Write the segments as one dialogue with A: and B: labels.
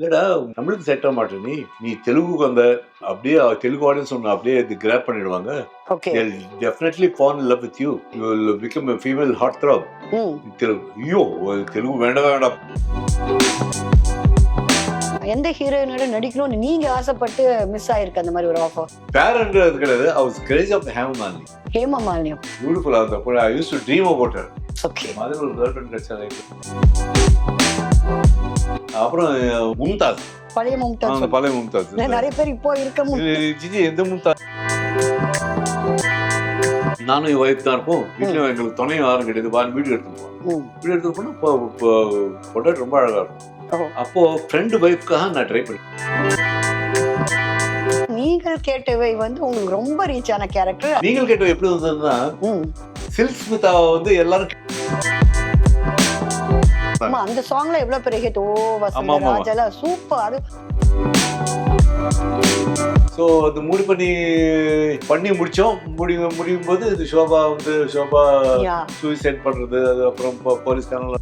A: இல்லடா தமிழுக்கு செட் ஆக மாட்டேன் நீ. நீ தெலுங்குக்கு வந்த அப்படியே தெலுங்கு ஆடியன்ஸ் ஒன்று அப்படியே இது கிராப் பண்ணிடுவாங்க.
B: Okay
A: definitely fall in love with you you will become female heartthrob Telugu ஐயோ தெலுங்கு வேண்டாம் வேண்டாம்.
B: எந்த ஹீரோயினோட நடிக்கணும்னு நீங்க ஆசைப்பட்டு மிஸ் ஆயிருக்கு அந்த மாதிரி ஒரு ஆஃபர்
A: பேரன்றது கிடையாது. அவர் கிரேஸ் ஆஃப்
B: ஹேமா மாலினியம்
A: பியூட்டிஃபுல்லாக இருந்த அப்போ I use to dream about her
B: okay
A: மாதிரி ஒரு கேர்ள் ஃப்ரெண்ட் கிடைச்சாங்க அப்புறம் மும்தாஸ்
B: பழைய
A: அந்த பழைய மும்தாஸ்
B: நிறைய பேர் இப்போ இருக்க
A: ஜிஜி எந்த மும்தாஸ் நானும் என் ஒய்ஃப் தான் இருப்போம். வீட்டில் எங்களுக்கு துணை யாரும் கிடையாது. வாரி வீடு எடுத்துட்டு போவோம்.
B: ம்.
A: வீடு எடுத்துட்டு போனால் இப்போ பொட்டாட்டி ரொம்ப அழகா இருக்கும். அப்போ ஃப்ரெண்டு ஒய்ஃப்காக நான் ட்ரை பண்ணேன்
B: நீங்கள் கேட்டவை வந்து உங்களுக்கு ரொம்ப ரீச் ஆன கேரக்டர்
A: நீங்கள் கேட்ட எப்படி வந்ததுன்னா
B: ம்.
A: சில்க் ஸ்மிதாவை வந்து எல்லாரும்
B: ஆமா அந்த சாங்ல எவ்வளவு பெரிய ஹிட் ஓ வசந்த. ராஜால சூப்பர் அது
A: ஸோ அது மூடி பண்ணி பண்ணி முடிச்சோம். முடி முடியும் போது இது ஷோபா வந்து ஷோபா சூசைட் பண்றது அது அப்புறம் போ- police channel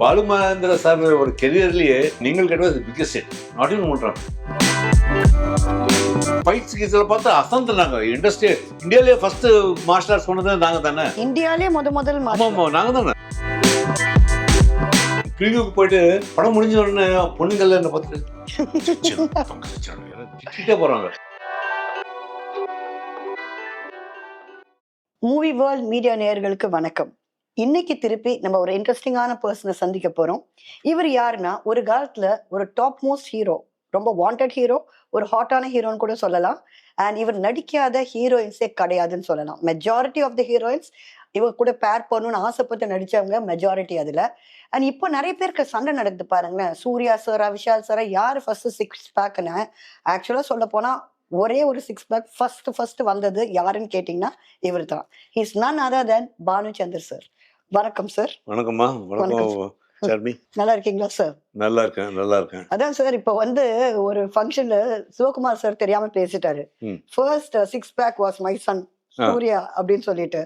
A: Balu Mahendra sir ஒரு கெரியர்லயே நீங்கள் கேட்டது பிக்கஸ்ட் நாட் இன் பண்றாங்க ஃபைட் கீஸில் பார்த்து அசந்துனாங்க. இண்டஸ்ட்ரி இந்தியாவிலேயே ஃபர்ஸ்ட் மார்ஷல் ஆர்ட்ஸ் பண்ணது நாங்க தானே?
B: இந்தியாலே முத முதல்
A: ஆமா
B: மாஸ்டர்
A: ஆமா நாங்க தானே? ப்ரீவியூக்கு போயிட்டு படம் முடிஞ்ச உடனே பொண்ணுங்கள்ல என்ன பார்த்து திட்டிட்டே போறாங்க.
B: மூவி வேர்ல்ட் மீடியா நேயர்களுக்கு வணக்கம். இன்னைக்கு திருப்பி நம்ம ஒரு இன்ட்ரெஸ்டிங்கான பர்சனை சந்திக்க போறோம். இவர் யாருன்னா ஒரு காலத்துல ஒரு டாப் மோஸ்ட் ஹீரோ ரொம்ப வாண்டட் ஹீரோ ஒரு ஹாட்டான ஹீரோன்னு கூட சொல்லலாம். அண்ட் இவர் நடிக்காத ஹீரோயின்ஸே கிடையாதுன்னு சொல்லலாம். மெஜாரிட்டி ஆஃப் த ஹீரோயின்ஸ் இவர் கூட பேர் பண்ணணும்னு ஆசைப்பட்டு நடிச்சவங்க மெஜாரிட்டி அதுல. அண்ட் இப்போ நிறைய பேருக்கு சண்டை நடக்குது பாருங்களேன். சூர்யா சாரா விஷால் சாரா யார் ஃபர்ஸ்ட் சிக்ஸ் பேக்னு ஆக்சுவலா சொல்ல போனா ஒரே ஒரு சிக்ஸ் பேக் ஃபர்ஸ்ட் ஃபர்ஸ்ட் வந்தது யாருன்னு கேட்டிங்கன்னா இவர் தான் is none other then Bhanu Chander sir வணக்கம் சார்
A: வணக்கம்மா. வணக்கம். சர்மி
B: நல்லா இருக்கீங்களா சார்
A: நல்லா இருக்கேன் நல்லா இருக்கேன்.
B: அதான் சார் இப்போ வந்து ஒரு ஃபங்க்ஷன்ல சிவகுமார் சார் தெரியாம பேசிட்டாரு. First six pack was my son. Suriya அப்படின்னு சொல்லிட்டு.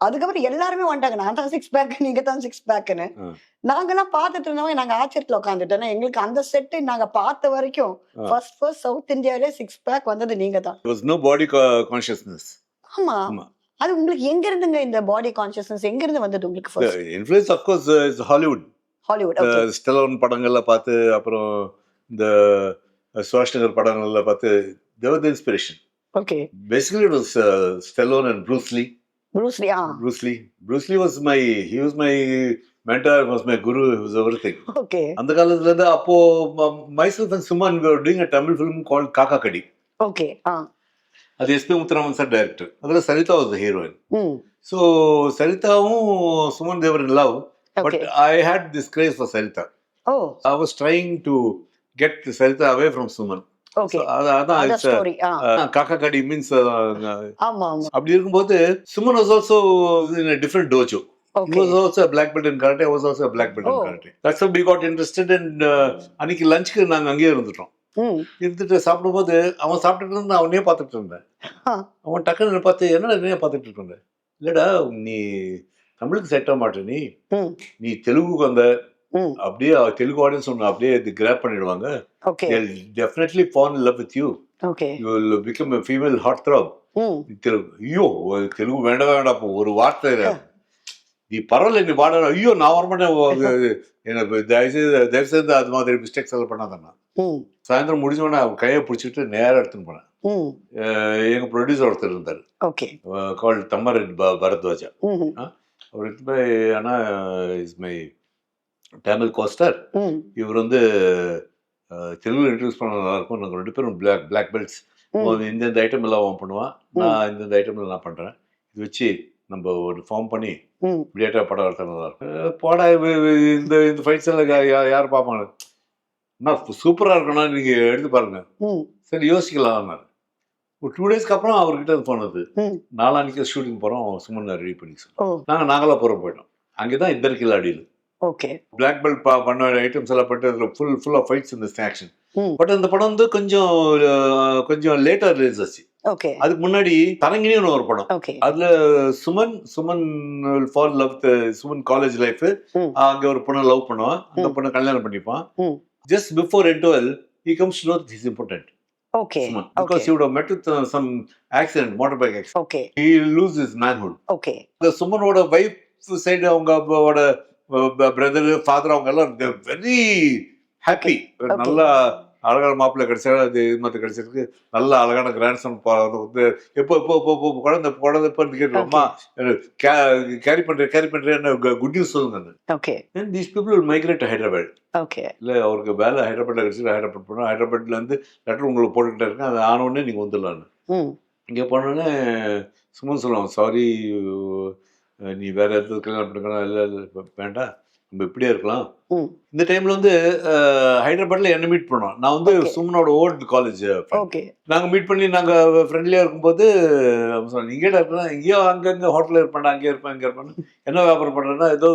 B: அதுக்கப்புறம் எல்லாருமே வந்துட்டாங்க. நான் தான் சிக்ஸ் பேக் நீங்க தான் சிக்ஸ் பேக்னு
A: ஆ.
B: நாங்கெல்லாம் பார்த்துட்டு இருந்தவங்க நாங்க ஆச்சரியத்துல உட்காந்துட்டோம் எங்களுக்கு அந்த செட்டு நாங்க பார்த்த வரைக்கும். ஃபர்ஸ்ட் ஃபர்ஸ்ட் சவுத் இந்தியாவிலே சிக்ஸ் பேக் வந்தது நீங்க தான்.
A: நோ பாடி கான்ஷியஸ்னஸ்
B: ஆமா.
A: ஆமா.
B: அது உங்களுக்கு எங்க இருந்துங்க இந்த பாடி கான்சியஸ்னஸ் எங்க இருந்து வந்தது உங்களுக்கு
A: influence of course is Hollywood
B: Hollywood
A: Stallone படங்கள்ல பார்த்து அப்புறம் இந்த சுவாஷ்நகர் படங்கள்ல பார்த்து they were the inspiration
B: okay
A: basically it was Stallone and Bruce Lee
B: Bruce Lee ah
A: Bruce Lee Bruce Lee was my he was my mentor was my guru was everything
B: okay
A: அந்த காலத்துல இருந்து அப்போ myself and Suman doing a Tamil film கால் காக்கா கடி
B: okay ஆ
A: அது SP Muthuraman sir director அதில் Saritha was heroine so சரிதாவும் Suman they were in love but I hate this craze for Saritha
B: oh
A: I was trying to get Saritha away from Suman
B: okay
A: அதான்
B: அந்த
A: it's,
B: story ah
A: uh, காக்கா கடி means அப்படி இருக்கும்போது Suman was also different dojo He
B: okay
A: was also a black belt in karate. I was also a black belt in
B: Oh.
A: karate. That's how we got interested and uh, அன்னைக்கு லஞ்சுக்கு நாங்க அங்கேயே இருந்துட்டோம். இருந்துட்டு சாப்பிடும்போது அவன் சாப்பிட்டுட்டு இருந்தா நான் அவனையே பார்த்துட்டு இருந்தேன். அவன் டக்குன்னு பார்த்து என்னடா என்னைய பார்த்துட்டு இருந்தேன் இல்லடா நீ தமிழுக்கு செட் ஆக மாட்டே நீ. நீ தெலுங்குக்கு வந்த அப்படியே தெலுங்கு ஆடியன்ஸ் ஒன்று அப்படியே இது கிராப் பண்ணிடுவாங்க.
B: Okay
A: definitely fall in love with you you become female heartthrob Telugu ஐயோ தெலுங்கு வேண்டாம் வேண்டாம் ஒரு வார்த்தை நீ பரவாயில்ல நீ பாட ஐயோ நான் வரமாட்டேன் எனக்கு தயவுசெய்து தயவுசெய்து அது மாதிரி மிஸ்டேக்ஸ் எல்லாம் பண்ணாதான்
B: ம்.
A: சாயந்தரம் முடிஞ்ச உடனே அவன் கையை பிடிச்சிட்டு நேராக எடுத்துன்னு போனேன். எங்க ப்ரொடியூசர் ஒருத்தர் இருந்தார்.
B: ஓகே
A: கால் தம்மர் ப- பரத்வாஜா. அவர் எடுத்து போய் ஆனால் இஸ் மை டேமில் கோஸ்டர் இவர் வந்து அஹ், தெலுங்குல இன்ட்ரடியூஸ் பண்ண நல்லா இருக்கும். நாங்கள் ரெண்டு பேரும் பிளாக் பிளாக் பெல்ட்ஸ் இந்தந்த ஐட்டம் எல்லாம் அவன் பண்ணுவான். நான் இந்தந்த ஐட்டம்ல நான் பண்ணுறேன் இது வச்சு நம்ம ஒரு ஃபார்ம் பண்ணி
B: ம்.
A: விளையாட்டா படம் எடுத்தா நல்லா இருக்கும். போடா இந்த இந்த ஃபைட்ஸ் எல்லாம் யார் பார்ப்பாங்க? அண்ணா சூப்பராக இருக்குண்ணா நீங்கள் எடுத்து பாருங்க. சரி யோசிக்கலாம் ஒரு டூ டேஸ்க்கு அப்புறம் அவர்கிட்ட அது போனது நாளானிக்கு ஷூட்டிங் போகிறோம் சுமன் ரெடி பண்ணி சொன்னோம் நாங்கள் நாகலாபுரம் போயிட்டோம். அங்கே தான் இந்த கிலோ அடியில்.
B: ஓகே.
A: பிளாக் பெல்ட் பா பண்ண ஐட்டம்ஸ் எல்லாம் பண்ணிட்டு அதில் ஃபுல் ஃபுல் ஆஃப் ஃபைட்ஸ் இந்த ஆக்ஷன் பட் அந்த படம் வந்து கொஞ்சம் கொஞ்சம் லேட்டாக ரிலீஸ் ஆச்சு.
B: ஓகே.
A: அதுக்கு முன்னாடி தரங்கினின்னு ஒரு படம். அதுல Suman Suman fall love Suman college life. அங்க ஒரு பொண்ணை லவ் பண்ணுவான். அந்த. பொண்ணை கல்யாணம் பண்ணிப்பான். Just before eventually he comes to know that he's Suman
B: okay
A: because he would have met with uh, some accident motorbike accident
B: okay
A: he lose his manhood
B: okay
A: இந்த சுமனோட wife side அவங்க அவரோட brother father அவங்க எல்லாம் very happy
B: Okay.
A: நல்லா அழகான மாப்பிள்ளை கிடைச்சா அது இது மாதிரி கிடைச்சிருக்கு. நல்ல அழகான கிராண்ட் சன் வந்து எப்போ எப்போ எப்போ எப்போ குழந்தை குழந்தை எப்போ கேட்குறோமா கேரி பண்றேன் கேரி பண்றேன்னு குட் நியூஸ் சொல்லுங்க
B: okay
A: these people migrate Hyderabad
B: okay
A: இல்லை அவருக்கு வேலை ஹைதராபாத்ல கிடைச்சி ஹைதராபாத் போனோம் ஹைதராபாத்ல இருந்து லெட்டர் உங்களுக்கு போட்டுக்கிட்டே இருக்கேன். அது ஆன உடனே நீங்கள் வந்துடலான்னு இங்கே போனோடனே சும்மா சொல்லுவாங்க சாரி நீ வேற எதாவது கல்யாணம் பண்ணிக்கலாம். இல்லை இல்லை இப்ப வேண்டாம். நம்ம இப்படியே இருக்கலாம். இந்த டைம்ல வந்து ஹைதராபாத்ல என்ன மீட் பண்ணோம். நான் வந்து. சுமனோட ஓல்டு காலேஜ் நாங்க மீட் பண்ணி நாங்க ஃப்ரெண்ட்லியா இருக்கும்போது இங்கே இருக்கலாம் எங்கேயோ அங்கங்க ஹோட்டல்ல இருப்பேன் அங்கே இருப்பேன் இங்கே இருப்பேன் என்ன வியாபாரம் பண்றேன்னா ஏதோ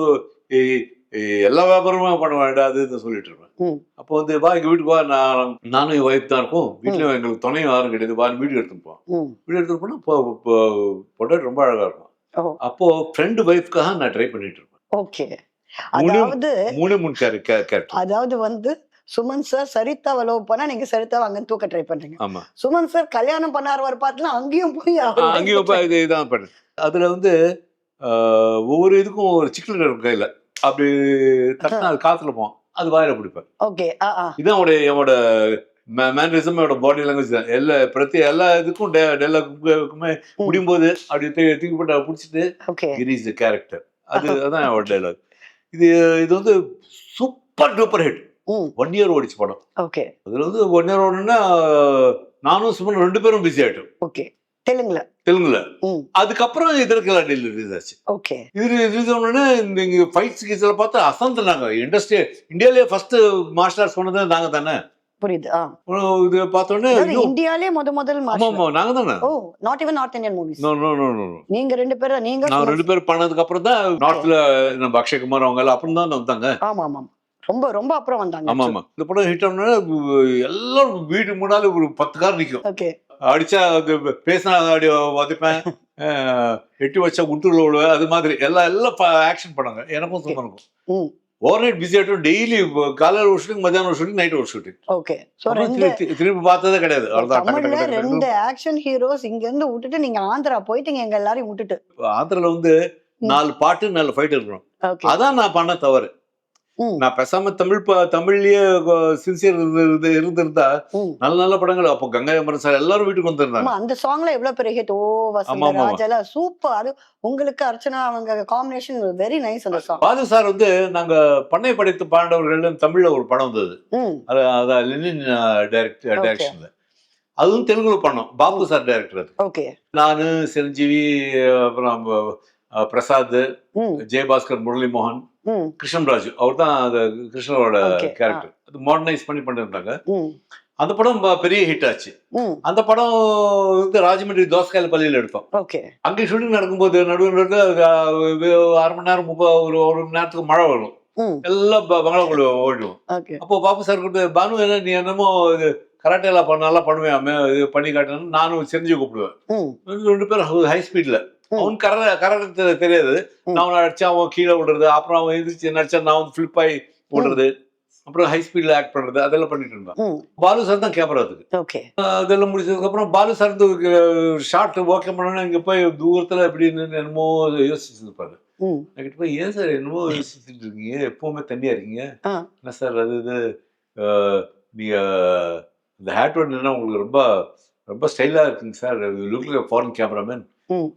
A: எல்லா வியாபாரமும் பண்ண வேண்டாம் அது இது சொல்லிட்டு இருப்பேன். அப்போ வந்து வா எங்க வீட்டுக்கு வா நான் நானும் என் ஒய்ஃப் தான் இருக்கும். வீட்லயும் எங்களுக்கு துணையும் யாரும் கிடையாது. வா வீடு எடுத்துட்டு போவோம்
B: ம்.
A: வீடு எடுத்துட்டு போனா பொட்டாட்டி ரொம்ப அழகா இருக்கும். அப்போ ஃப்ரெண்டு ஒய்ஃப்காக நான் ட்ரை பண்ணிட்டு இருப்பேன்.
B: ஓகே அதாவது அதாவது வந்து சுமன் சார் சரிதாவை லவ் பண்ணா நீங்க சரிதாவை அங்க தூக்க ட்ரை பண்றீங்க.
A: ஆமா.
B: சுமன் சார் கல்யாணம் பண்ணார் வர பார்த்துல அங்கேயும் போய்
A: அங்கேயும் போய் இது இதான் பண்ணு அதுல வந்து ஆஹ், ஒவ்வொரு இதுக்கும் ஒரு சிக்கல் இருக்கும் கையில. அப்படி தட்டினா அது காத்துல போவோம் அது வாயில பிடிப்பேன்
B: ஓகே
A: இதான் உடைய என்னோட மேனரிசம் என்னோட பாடி லாங்குவேஜ் தான். எல்லா பிரதி எல்லா இதுக்கும் டைலாக்குமே முடியும் போது அப்படி தூக்கி தூக்கி போட்டு பிடிச்சிட்டு
B: ஓகே.
A: இட் இஸ் கேரக்டர் அது அதான் என்னோட டைலாக் இது இது வந்து super duper hit one year ஓடிச்சு படம்.
B: ஓகே.
A: அதுல வந்து ஒன் இயர் ஓடணும்னா நானும் சுமன் ரெண்டு பேரும் பிஸி ஆயிட்டோம்.
B: ஓகே. தெலுங்குல?
A: தெலுங்குல. அதுக்கப்புறம் டெல்லி ரிலீஸ் ஆச்சு.
B: ஓகே.
A: இது ரிலீஸ் ஆனோடனே இந்த இங்க ஃபைட் சீக்வன்ஸ்ல பார்த்தா அசந்துனாங்க. இண்டஸ்ட்ரி இந்தியாவிலே ஃபர்ஸ்ட் மார்ஷல் ஆர்ட்ஸ் பண்ணது நாங்க தானே
B: புரியுது. ஆ.
A: இது பார்த்தோன்னே
B: இந்தியாலே முத முதல்
A: ஆமா நாங்க தானே?
B: ஓ not even north Indian movies
A: no no no no
B: நீங்க ரெண்டு பேரும் நீங்க
A: நான் ரெண்டு பேரும் பண்ணதுக்கு அப்புறம் தான் நார்த்ல நம்ம அக்ஷய்குமார் அவங்க எல்லாம் அப்புறம் தான் வந்தாங்க.
B: ஆமா ஆமா ரொம்ப ரொம்ப அப்புறம் வந்தாங்க.
A: ஆமா ஆமா. இந்த படம் ஹிட் ஆனோடனே எல்லாரும் வீடு முன்னால ஒரு பத்து கார் நிக்கும்.
B: ஓகே
A: அடிச்சா பேசினா வதைப்பேன். எட்டி வச்சா குட்டுல விழுவேன் அது மாதிரி. எல்லாம் எல்லாம் ஆக்ஷன் பண்ணாங்க எனக்கும் சும்மா இருக்கும் ஓவர் நைட் பிஸி ஆகிட்டோம் டெய்லி காலையில் ஒரு ஷூட்டிங் மத்தியானம் ஒரு ஷூட்டிங் நைட் ஒரு ஷூட்டிங்
B: ஓகே சோ ரெண்டு
A: திருப்பி பார்த்ததே கிடையாது. டக்கு,
B: ரெண்டு. ஆக்ஷன் ஹீரோஸ் இங்க இருந்து விட்டுட்டு நீங்க ஆந்திரா போயிட்டீங்க எங்க எல்லாரையும் விட்டுட்டு.
A: ஆந்திரால வந்து. நாலு பாட்டு நாலு ஃபைட் இருக்கணும் அதான் நான் பண்ண தவறு. நான் பேசாம தமிழ் தமிழ்லயே சின்சியர் இருந்து இருந்திருந்தா நல்ல நல்ல படங்கள். அப்போ கங்கை அமரன் சார் எல்லாரும் வீட்டுக்கு வந்திருந்தாங்க.
B: அந்த சாங்ல எவ்வளவு பெரிய ஹிட் ஓ
A: ஆமா,
B: வசந்த
A: ஆமா.
B: ராஜால சூப்பர் அது உங்களுக்கு அர்ச்சனா அவங்க காம்பினேஷன் வெரி நைஸ் அந்த சாங்
A: பாது சார் வந்து நாங்க பண்ணை படைத்து பாண்டவர்கள் தமிழ்ல ஒரு படம் வந்தது. அது அதான் லெனின் டைரக்ட். டைரக்ஷன்ல அதுவும் தெலுங்குல பண்ணோம். பாபு சார் டைரக்டர் அது.
B: ஓகே
A: நானு சிரஞ்சீவி அப்புறம் பிரசாத் ஜெயபாஸ்கர் முரளி மோகன் கிருஷ்ணராஜ் அவர் தான் அந்த கிருஷ்ணரோட கேரக்டர் அது மாடர்னைஸ் பண்ணி பண்ணிருந்தாங்க. அந்த படம் பெரிய ஹிட் ஆச்சு. அந்த படம் வந்து ராஜமன்றி தோசைக்கால பள்ளியில் எடுத்தோம். அங்கே ஷூட்டிங் நடக்கும்போது நடுவில் அரை மணி நேரம் ஒரு ஒரு மணி நேரத்துக்கு மழை வரும். எல்லாம் ப- பங்களாக்குள்ள ஓடிடும்
B: ஓகே.
A: அப்போ பாபு சார் கூப்பிட்டு பானு என்ன நீ என்னமோ இது பண்ண நல்லா பண்ணுவேன் இது பண்ணி காட்டணும் நானும் செஞ்சு கூப்பிடுவேன். ரெண்டு- பேரும் ஹை ஸ்பீட்ல. அவன் கர கராட்டே தெரியாது. நான் அவனை அடிச்சா அவன் கீழே விடுறது அப்புறம் அவன் எதிர்த்து நடிச்சா நான் வந்து ஃபிளிப் ஆகி விடுறது அப்புறம் ஹை ஸ்பீட்ல ஆக்ட் பண்றது அதெல்லாம் பண்ணிட்டு இருந்தான். பாலு சார் தான் கேமரா அதுக்கு. அதெல்லாம் முடிச்சதுக்கு அப்புறம் பாலு சார் ஷார்ட் ஓகே பண்ணணும் இங்க போய் தூரத்துல எப்படி நின்னு என்னமோ யோசிச்சுட்டு இருப்பாரு நான் கிட்ட போய் ஏன் சார் என்னமோ யோசிச்சுட்டு இருக்கீங்க? எப்பவுமே தனியா இருக்கீங்க. என்ன சார் அது இது நீங்க இந்த ஹேட் ஒன் என்ன உங்களுக்கு ரொம்ப ரொம்ப ஸ்டைலா இருக்குங்க sir look like foreign cameraman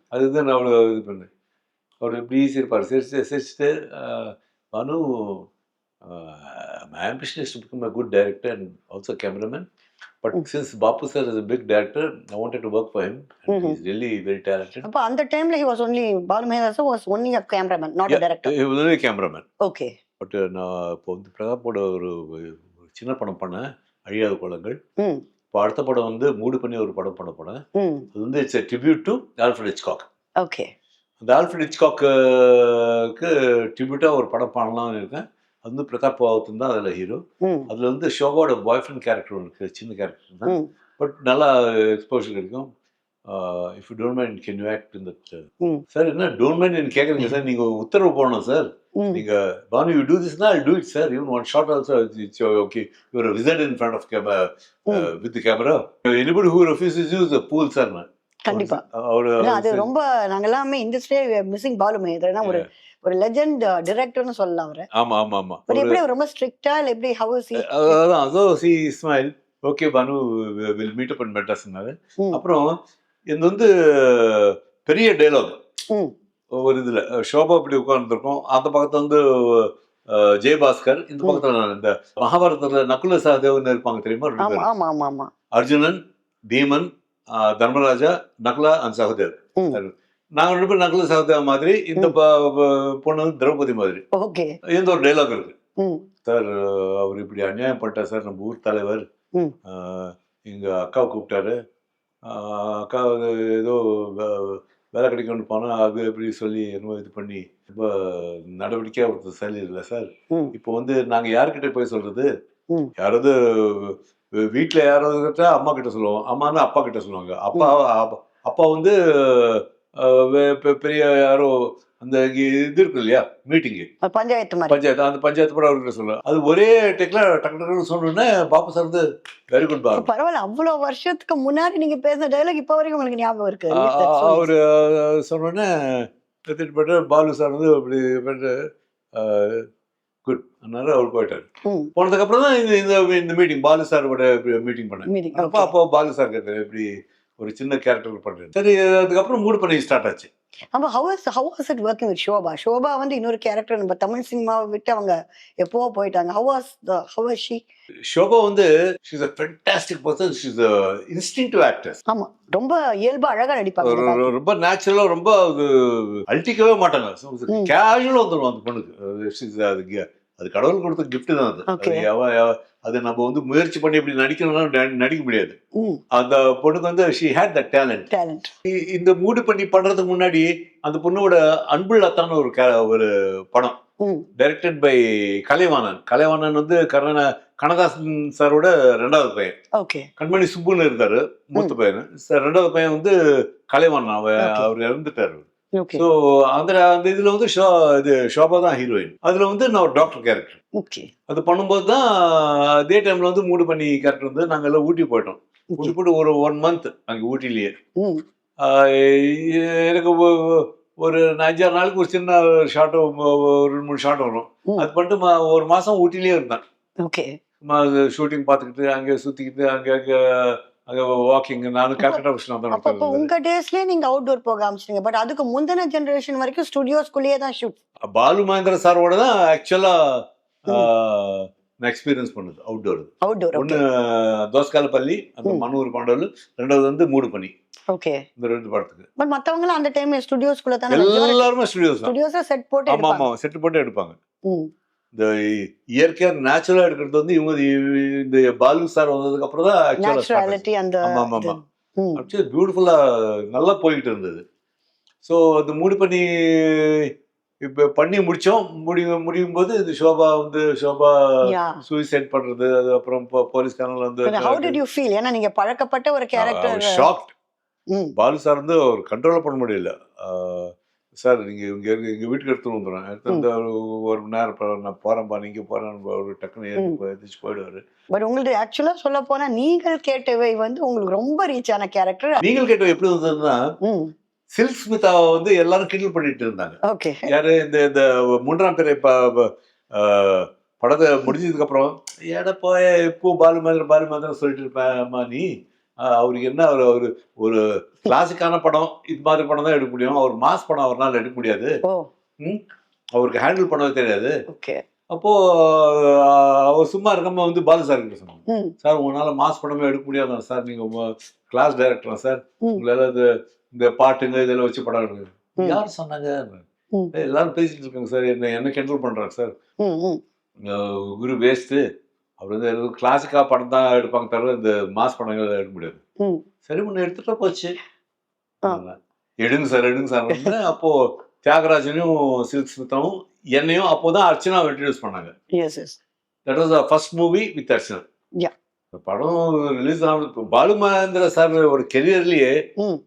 A: அதுதான் நான் அவ்வளோ இது பண்ணேன் அவர் எப்படி சிரிப்பார் சிரிச்சு சிரிச்சுட்டு Banu my ambition is to become a good director and also cameraman.
B: Mm.
A: is a big director, I wanted to work for him. And
B: Mhm.
A: he's really very talented.
B: அப்ப அந்த டைம்ல he was only Balu Mahendra was only a cameraman not a director
A: was only a cameraman.
B: Okay
A: but நான் இப்போ வந்து பிரதாப்போட ஒரு சின்ன படம் பண்ணேன் அழியாத குளங்கள் இப்போ அடுத்த படம் வந்து மூடு பண்ணி ஒரு படம் பண்ண போனேன் அது வந்து it's tribute to Alfred Hitchcock
B: okay.
A: அந்த ஆல்ஃபர்ட் ஹிச்காக்கு ட்ரிபியூட்டாக ஒரு படம் பண்ணலாம்னு இருக்கேன். அது வந்து பிரதாப் பாவத்தன் தான் அதில் ஹீரோ அதில் வந்து ஷோகாவோட பாய் ஃப்ரெண்ட் கேரக்டர் ஒன்று இருக்கு சின்ன கேரக்டர் தான். பட் நல்லா எக்ஸ்போஷர் கிடைக்கும். If you don't mind can you act in that. Sir என்ன டோன்ட் மைண்ட் எனக்கு கேட்குறீங்க சார் நீங்க உத்தரவு போடணும் சார்
B: ம்.
A: நீங்க Bhanu you do Thisna I do it sir even one shot also it's okay your visit in front of camera with camera anybody who refuses use fool sir நான்
B: கண்டிப்பா. ஏன்னா அது ரொம்ப நாங்க எல்லாமே இண்டஸ்ட்ரியே மிஸ்ஸிங் பாலுமே. இதுனா ஒரு ஒரு லெஜெண்ட் டிரெக்டர்னு சொல்லலாம் அவரை.
A: ஆமா ஆமா ஆமா.
B: பட் எப்படி ரொம்ப ஸ்ட்ரிக்டா இல்ல எப்படி ஹவு சி
A: அதான் அதோ C Ismail okay Bhanu will meet up and மெட்ராஸ்னாரு. அப்புறம் இது வந்து பெரிய டைலாக்
B: ம்.
A: ஒரு இதுல ஷோபா இப்படி உட்கார்ந்துருக்கோம். அந்த பக்கத்துல வந்து ஜெயபாஸ்கர் இந்த பக்கத்துல இந்த மகாபாரதத்துல நகுல சகதேவன் இருப்பாங்க தெரியுமா அர்ஜுனன் பீமன் தர்மராஜா நகுலா அண்ட் சகதேவ்.
B: ம்.
A: நாங்க ரெண்டு பேரும் நகுல சகதேவ் மாதிரி இந்த பொண்ணு வந்து திரௌபதி மாதிரி. இந்த ஒரு டைலாக் இருக்கு. சார் அவர் இப்படி அநியாயம் பண்ணிட்டார் சார் நம்ம ஊர் தலைவர். எங்க அக்காவை கூப்பிட்டாரு. அக்கா ஏதோ வேலை கிடைக்கும்னு போனா அது எப்படி சொல்லி என்னமோ இது பண்ணி ரொம்ப நடவடிக்கையா ஒருத்தர் சரியில்லை சார்.
B: ம்.
A: இப்போ வந்து நாங்க யார்கிட்ட போய் சொல்றது?
B: ம்.
A: யாராவது வீ- வீட்ல யாராவது கிட்ட அம்மா கிட்ட சொல்லுவோம். அம்மானா அப்பா கிட்ட சொல்லுவாங்க. அப்பா அப்பா- வந்து பெரிய யாரோ அந்த இது இருக்கு இல்லையா? மீட்டிங்கு
B: பஞ்சாயத்து
A: பஞ்சாயத்து அந்த பஞ்சாயத்து கூட அவர்கிட்ட சொல்லுவேன் அது ஒரே டெக்ல டக்கு டக்குன்னு சொன்னோன்னே பாப்பா சார் வந்து வெரி குட் பா
B: பரவாயில்ல அவ்வளவு வருஷத்துக்கு முன்னாடி நீங்க பேசின டைலாக் இப்ப வரைக்கும் உங்களுக்கு ஞாபகம் இருக்கு.
A: அவர் சொன்னோன்னே எடுத்துட்டு பாலு சார் வந்து அப்படி குட் அதனால அவர் போயிட்டார். போனதுக்கு அப்புறம் தான் இந்த இந்த மீட்டிங் பாலு சாரோட மீட்டிங் பண்ணேன். அப்போ. அப்போ பாலு சார் கேட்டார் இப்படி ஒரு சின்ன கேரக்டர் பண்றேன் சரி அதுக்கப்புறம் மூடு பண்ணி ஸ்டார்ட் ஆச்சு.
B: ஆமா was how was it working with Shobha Shobha வந்து இன்னொரு கேரக்டர் நம்ம தமிழ் சினிமாவை விட்டு அவங்க எப்பவோ போயிட்டாங்க. Was the how was she?
A: Shobha வந்து she's a fantastic person she's a instinctive actors
B: ஆமா ரொம்ப இயல்பா அழகா நடிப்பாங்க
A: ரொம்ப நேச்சுரலா ரொம்ப அது அழட்டிக்கவே மாட்டாங்க. கேஷுவலா வந்துடும் அந்த பொண்ணுக்கு. அது கடவுள் கொடுத்த gift தான் அது. அது நம்ம வந்து முயற்சி பண்ணி இப்படி நடிக்கணும்னா நடிக்க முடியாது. அந்த பொண்ணுக்கு வந்து she had the talent
B: talent
A: இந்த மூடு பண்ணி பண்றதுக்கு முன்னாடி அந்த பொண்ணோட அன்புள்ளத்தான ஒரு ஒரு படம். Directed by Kalaivanan. கலைவாணன் வந்து கர்ணன கனகாசன் சாரோட ரெண்டாவது பையன்.
B: ஓகே.
A: கண்மணி சுப்புன்னு இருந்தாரு மூத்த பையன். ரெண்டாவது பையன் வந்து கலைவாணன். அவர் இறந்துட்டாரு. ஸோ அந்த அந்த இதுல வந்து ஷோ இது ஷோபா தான் ஹீரோயின் அதுல வந்து நான் ஒரு டாக்டர் கேரக்டர்
B: ஓகே.
A: அது பண்ணும்போது தான் அதே டைம்ல வந்து மூடு பண்ணி கேரக்டர் வந்து நாங்க எல்லாம் ஊட்டி போயிட்டோம். ஊட்டி போட்டு ஒரு ஒன் மந்த் அங்க ஊட்டிலேயே எனக்கு ஒரு அஞ்சாறு நாளுக்கு ஒரு சின்ன ஷார்ட் ஒரு ரெண்டு மூணு ஷார்ட் வரும். அது பண்ணிட்டு ஒரு மாசம் ஊட்டிலேயே இருந்தேன்.
B: ஓகே.
A: ஷூட்டிங் பார்த்துக்கிட்டு அங்கே சுத்திக்கிட்டு அங்கே அங்கே அங்கே வாக்கிங் நானும் கல்கட்டா விஷயம்
B: அப்ப
A: தான்
B: உங்க டேஸ்லயே நீங்க அவுட்டோர் போக ஆரம்பிச்சிட்டீங்க பட் அதுக்கு முந்தின ஜெனரேஷன் வரைக்கும் ஸ்டுடியோஸ்குள்ளேயே தான் ஷூட்
A: பாலு மகேந்திர சாரோட தான் ஆக்சுவலா நான் எக்ஸ்பீரியன்ஸ் பண்ணுது அவுட்டோர்
B: அவுட்டோர்
A: ஒன்று தோஸ்காலப்பள்ளி அந்த
B: ம்.
A: மண்ணூர் பாண்டவல் ரெண்டாவது வந்து மூடு பண்ணி
B: ஓகே
A: இந்த ரெண்டு படத்துக்கு
B: பட் மத்தவங்க எல்லாம் அந்த டைம் ஸ்டுடியோஸ்குள்ள தானே
A: எல்லாருமே ஸ்டுடியோஸ் தான்.
B: ஸ்டுடியோஸா செட் போட்டு
A: ஆமா
B: எடுப்பாங்க.
A: ஆமா செட்டு போட்டு எடுப்பாங்க. இந்த இயற்கையா நேச்சுரலா எடுக்கிறது வந்து இவங்க இந்த பாலு சார் வந்ததுக்கு அப்புறம் தான் ஆக்சுவலா ஆமா, ஆமா, ஆக்சுவலி பியூட்டிஃபுல்லா நல்லா போய்கிட்டு இருந்தது. ஸோ அது மூடி பண்ணி இப்போ பண்ணி முடிச்சோம். முடி முடியும் போது இந்த ஷோபா வந்து ஷோபா சூசைட் பண்றது அது அப்புறம் போ- போலீஸ்காரங்க வந்து
B: ஹவு டிட் யூ ஃபீல் ஏன்னா நீங்க பழக்கப்பட்ட ஒரு கேரக்டர்
A: ஷாக்ட் பாலு சார் வந்து அவர் கண்ட்ரோல் பண்ண முடியல. சார் நீங்க இங்க இருக்கு எங்க வீட்டுக்கு எடுத்துட்டு வந்துடுறேன். எடுத்து ஒரு மணி நேரம் நான் போறேன்பா நீங்க போறேன் ஒரு டக்குன்னு எதிர்த்து போயிடுவாரு.
B: பட் உங்களுக்கு ஆக்சுவலா சொல்ல போனா நீங்கள் கேட்டவை வந்து உங்களுக்கு ரொம்ப ரீச் ஆன கேரக்டர்
A: நீங்கள் கேட்ட எப்படி வந்ததுன்னா சில்க் ஸ்மிதாவை வந்து எல்லாரும் கிண்டல் பண்ணிட்டு இருந்தாங்க.
B: ஓகே.
A: யாரு இந்த இந்த மூன்றாம் பிறை ப ப- ஆஹ் படத்தை முடிஞ்சதுக்கு அப்புறம் போய இப்போ பாலு மாதிரி பாலு மாதிரி சொல்லிட்டு இருப்பேம்மா நீ ஆஹ் அவருக்கு என்ன அவர் ஒரு ஒரு கிளாசிக்கான படம் இது மாதிரி படம் தான் எடுக்க முடியும். அவர் மாஸ் படம் அவரால் எடுக்க முடியாது. அவருக்கு ஹேண்டில் பண்ணவே தெரியாது. அப்போ அவர் சும்மா இருக்காம வந்து பாலு சார் கிட்ட சொன்னாங்க. சார் உங்களால மாஸ் படமே எடுக்க முடியாதான் சார் நீங்க கிளாஸ் டைரக்டரா சார். உங்களால இது இந்த பாட்டுங்க இதெல்லாம் வச்சு படம் எடுங்க
B: ம்.
A: யார் சொன்னாங்க? எல்லாரும் பேசிட்டு இருக்காங்க சார் என்ன என்ன கண்ட்ரோல் பண்றாங்க சார் குரு வேஸ்ட்டு அவர் வந்து கிளாசிக்கா படம் தான் எடுப்பாங்க தவிர இந்த மாஸ் படங்கள் எடுக்க முடியாது. சரி முன்ன எடுத்துட்டா போச்சு. எடுங்க சார் எடுங்க சார் அப்போ தியாகராஜனையும் சில்க் ஸ்மிதாவும் என்னையும் அப்போதான் அர்ச்சனா இன்ட்ரடியூஸ் பண்ணாங்க. That was first movie with Archana படம் ரிலீஸ் ஆனது பாலு மகேந்திர சார் ஒரு கெரியர்லயே.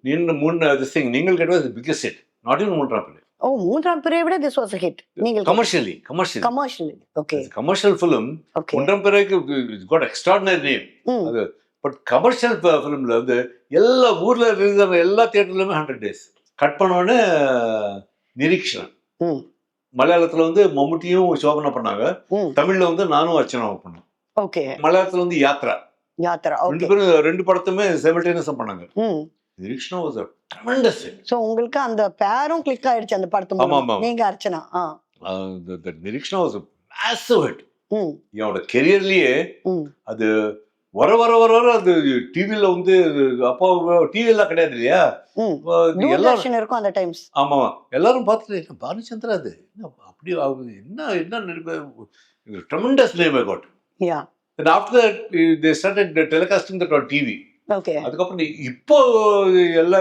A: நீண்ட மூணு திஸ் திங் நீங்கள் கேட்டது பிக்கஸ்ட் ஹிட் நாட் இவன் மூன்றாம் பிள்ளை
B: ஓ மூன்றாம் பிறையை விட திஸ் வாஸ் ஹிட் நீங்கள்
A: commercially commercial
B: commercial okay
A: commercial film ஒன்றாம் பிறகு காட் எக்ஸ்ட்ராடினரி நேம் அது பட் கமர்ஷியல் ஃபிலிம்ல வந்து எல்லா ஊர்ல ஆன எல்லா தியேட்டர்லயுமே ஹண்ட்ரட் டேஸ் கட் பண்ணோடனே நிரீக்ஷன்
B: ம்
A: மலையாளத்துல வந்து மம்முட்டியும் சோபனா பண்ணாங்க.
B: ம்
A: தமிழ்ல வந்து நானும் அர்ச்சனாவும் பண்ணோம்.
B: ஓகே
A: மலையாளத்துல வந்து யாத்ரா.
B: யாத்ரா
A: ரெண்டு பேரும் ரெண்டு படத்துமே செமல்டேனியஸா பண்ணாங்க. நிரீக்ஷனா வாஸ் ட்ரெமெண்டஸ்
B: சோ உங்களுக்கு அந்த பேரும் கிளிக் ஆயிடுச்சு அந்த படத்து
A: ஆமா. ஆமா.
B: நீங்க அர்ச்சனா ஆ.
A: நிரீக்ஷனா வாஸ் மேசிவ் ஹிட் என்னோட கெரியர்லயே அது வர வர வர வர அது டிவில வந்து அப்போ டிவி எல்லாம் கிடையாது இல்லையா? எல்லாரும்
B: இருக்கும் அந்த டைம்ஸ்
A: ஆமா எல்லாரும் பார்த்துட்டு என்ன பானுச்சந்திரா அது? அப்படி ஆகுது என்ன என்ன நடிப்பு? Tremendous name I got after that, they started telecasting that on TV.
B: Okay
A: அதுக்கப்புறம் நீ இப்போ எல்லா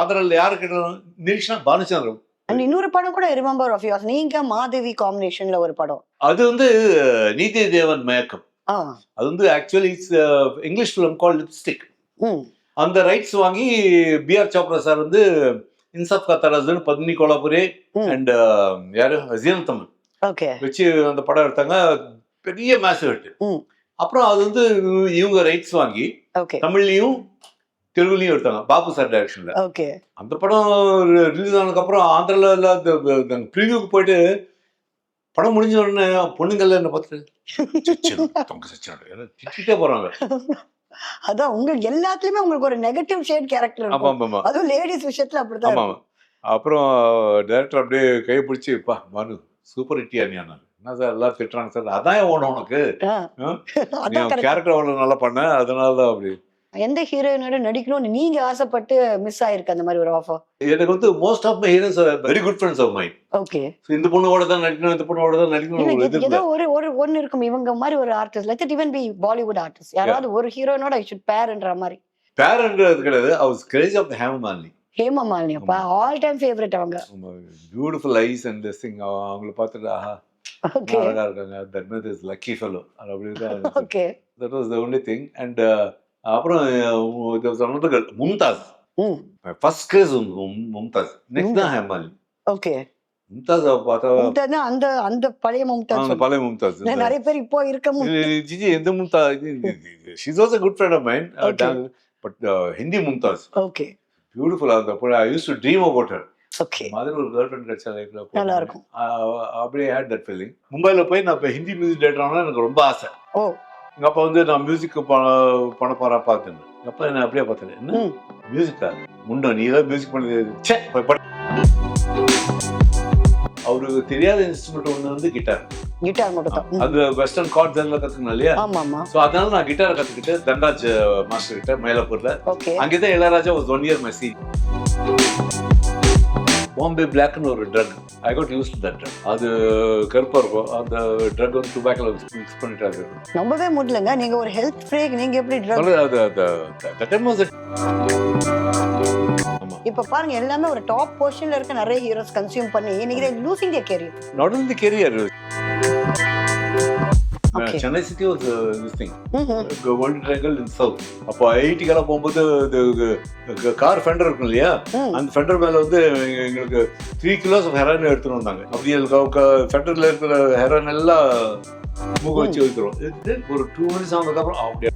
A: ஆதரவில் யாரு கேட்டாலும் நிரீக்ஷனா பானுச்சந்திரம்.
B: அண்ட் இன்னொரு படம் கூட ரிமெம்பர் ஆஃப் யோர்ஸ் நீங்க மாதவி காம்பினேஷன்ல ஒரு படம்.
A: அது வந்து நீதி தேவன் மயக்கம். அது வந்து actually it's English film call lipstick அந்த ரைட்ஸ் வாங்கி பிஆர் சோப்ரா சார் வந்து இன்சாப் கத்தாராஜன் பத்னி கோலாபுரே. அண்ட் யாரு? ஜீனத்தம்மன்
B: ஓகே
A: வச்சு அந்த படம் எடுத்தாங்க. பெரிய மேசிவ் ஹிட். அப்புறம் அது வந்து இவங்க ரைட்ஸ் வாங்கி
B: ஓகே
A: தமிழ்லையும் தெலுங்குலையும் எடுத்தாங்க பாபு சார் டைரக்ஷன்ல
B: ஓகே
A: அந்த படம் ரிலீஸ் ஆனதுக்கப்புறம் ஆந்திரால அந்த ப்ரிவியூக்கு போயிட்டு படம் முடிஞ்ச உடனே பொண்ணுங்கள்ல என்ன பார்த்துட்டு? போறாங்க.
B: அதான் உங்களுக்கு எல்லாத்துலயுமே உங்களுக்கு ஒரு நெகட்டிவ் ஷேட் கேரக்டர்
A: ஆமா ஆமா
B: அதுவும் லேடிஸ் விஷயத்துல அப்படிதான்
A: ஆமா அப்புறம் டைரக்டர் அப்படியே கையை பிடிச்சி பா மனு சூப்பர் ஹிட்டியா நீ நான் என்ன சார் எல்லாரும் திட்டுறாங்க சார்? அதான் ஓணும் உனக்கு. கேரக்டர் அவ்வளவு நல்லா பண்ண அதனால தான் அப்படி.
B: எந்த ஹீரோயினோட நடிக்கணும்னு நீங்க ஆசைப்பட்டு மிஸ் ஆயிருக்கு அந்த மாதிரி ஒரு ஆஃபர்
A: எனக்கு வந்து most of my heroes very good friends of my
B: okay
A: இந்த பொண்ணோட தான் நடிக்கணும் இந்த பொண்ணோட தான் நடிக்கணும்
B: ஏதோ ஒரு ஒரு ஒன்னு இருக்கும் இவங்க மாதிரி ஒரு artist let even be Bollywood artist யாராவது ஒரு ஹீரோயினோட ஐ ஷுட் பேர்ன்ற மாதிரி.
A: பேரன்றது கிடையாது. அவர் grace of the Hema Malini
B: Hema Malini அப்பா ஆல் டைம் ஃபேவரட் அவங்க
A: பியூட்டிஃபுல் ஐஸ் அண்ட் திங் அவங்கள பார்த்துட்டு ஆஹா. அழகா இருக்காங்க. That means is lucky fellow அப்படி
B: okay
A: that was the only thing and அப்புறம் uh, கேர்ள் மும்தாஸ்.
B: ம்.
A: First craze Mumtaz. நெக்ஸ்ட் தான் ஹேமாலினி
B: ஓகே
A: மும்தாஸ் பார்த்தா
B: மும்தாஸ் அந்த அந்த பழைய மும்தாஸ் சொல்லு.
A: பழைய மும்தாஸ்.
B: நிறைய பேர் இப்போ இருக்க
A: ஜிஜி எந்த Mumtaz? She's also good friend of mind
B: Okay.
A: But Hindi Mumtaz.
B: Okay
A: beautiful அந்த I use to dream about her
B: okay.
A: மாதிரி ஒரு கேர்ள் ஃப்ரெண்ட் கிடைச்சா லைஃப்ல
B: நல்லா இருக்கும்.
A: அப்படியே ஹேட் தட் ஃபீலிங் மும்பைல போய் நான் இப்போ ஹிந்தி மியூசிக் டேரக்டர் எனக்கு ரொம்ப ஆசை.
B: ஓ.
A: எங்க அப்பா வந்து நான் மியூசிக் பண்ண போறா பார்த்தேன் எங்க அப்பா என்ன அப்படியே பார்த்தேன் என்ன. மியூசிக்கா முண்டோ நீ தான் மியூசிக் பண்ணது படி. அவருக்கு தெரியாத இன்ஸ்ட்ருமெண்ட் ஒன்று வந்து கிட்டார்
B: கிட்டார் மட்டும்.
A: அது வெஸ்டர்ன் கார்ட்ஸ் எல்லாம் கத்துக்கணும் இல்லையா?
B: ஆமா ஆமா
A: ஸோ அதனால நான் கிட்டாரை கத்துக்கிட்டு தன்ராஜ் மாஸ்டர் கிட்ட மயிலாப்பூர்ல.
B: ஓகே.
A: அங்கே தான் Ilaiyaraaja was one year messy Bombay பிளாக்னு ஒரு drug I got use that drug அது கருப்பா இருக்கும். அந்த ட்ரக் வந்து டுபாக்கில் மிக்ஸ் பண்ணிட்டாரு
B: நம்பவே முடியலங்க. நீங்க ஒரு ஹெல்த் ஃப்ரீக் நீங்க எப்படி ட்ரக்
A: அது அது
B: இப்ப பாருங்க எல்லாமே ஒரு டாப் பொசிஷன்ல இருக்க நிறைய ஹீரோஸ் கன்சியூம் பண்ணி இன்னைக்கு losing their career
A: the career.
B: Okay.
A: Chennai city was this thing world ட்ரைகல் in south அப்போ ஐடிக்கெல்லாம் போகும்போது கார் ஃபெண்டர் இருக்கும் இல்லையா? அந்த ஃபெண்டர் மேல வந்து எங்க- எங்களுக்கு த்ரீ கிலோஸ் ஆஃப் ஹெரான் எடுத்துட்டு வந்தாங்க. அப்படி ஃபெண்டர்ல இருக்கிற ஹெரான் எல்லாம் மூக்க வச்சு வைக்கிறோம் ஒரு டூ மினிட்ஸ் ஆனதுக்கப்புறம் அப்படியே.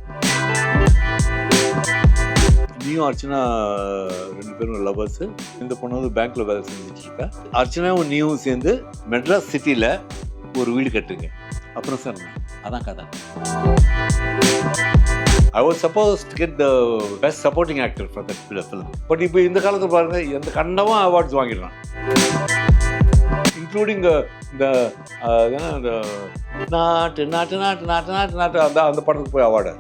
A: நீயும் அர்ச்சனா ரெண்டு பேரும் லவர்ஸ் இந்த பொண்ணு வந்து பேங்க்ல வேலை செஞ்சுட்டு இருக்கா. அர்ச்சனாவும் நீயும் சேர்ந்து மெட்ராஸ் சிட்டில ஒரு வீடு கட்டுங்க. அப்புறம் சார் அதான் கதை. I was suppose to get the best supporting actor for that film but இப்போ இந்த காலத்தில் பாருங்க எந்த கண்டவும் அவார்ட்ஸ் வாங்கிடுறான் இன்க்ளூடிங் uh, இந்த uh, என்ன, இந்த நாட்டு நாட்டு நாட்டு நாட்டு நாட்டு நாட்டு அந்த அந்த படத்துக்கு போய் அவார்டு